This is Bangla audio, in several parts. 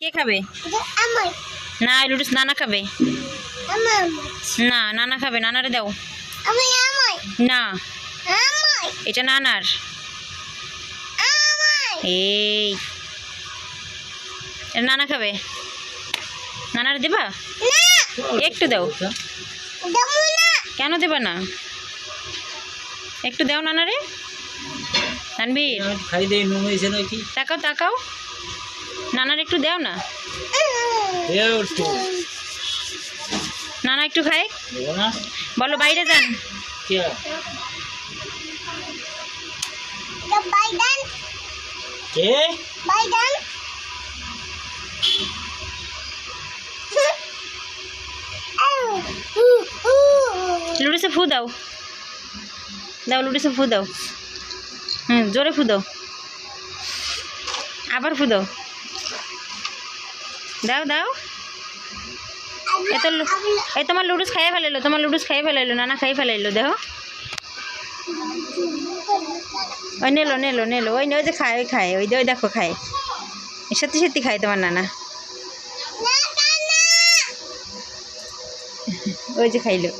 কে খাবে? না এই লুডুস নানা খাবে। না নানা খাবে নানারে দাও। না। এটা নানার। এই। এটা নানা খাবে। নানারে দেবা? একটু দাও। কেন দেবা না? একটু দাও নানারে। তানবীর খাই দেই নুন হয়েছে নাকি? তাকাও তাকাও। নানার একটু দাও না? নানা একটু খাই। বলো বাইরে যান। Biden. লুডুসে ফু দাও। দাও লুডুসে ফু দাও। হুম জোরে ফু দাও। আবার ফু দাও। দাও দাও। এ তো এই তোমার লুডুস খাইয়ে ফেলাইলো তোমার লুডুস খাইয়ে ফেলাইলো নানা খাই ফেলাইলো দেখো। ওই নেলো নেলো নেলো। ওই নেই ওই যে খায় ওই খায় ওই দে ওই দেখো খায়। সত্যি সত্যি খায় তোমার নানা। ওই যে খাইলো।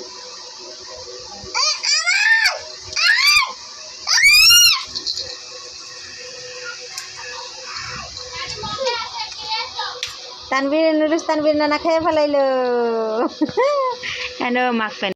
তানবীর নুডুস তানবীর নানা খেয়ে ফেলাইল। কেন মাখ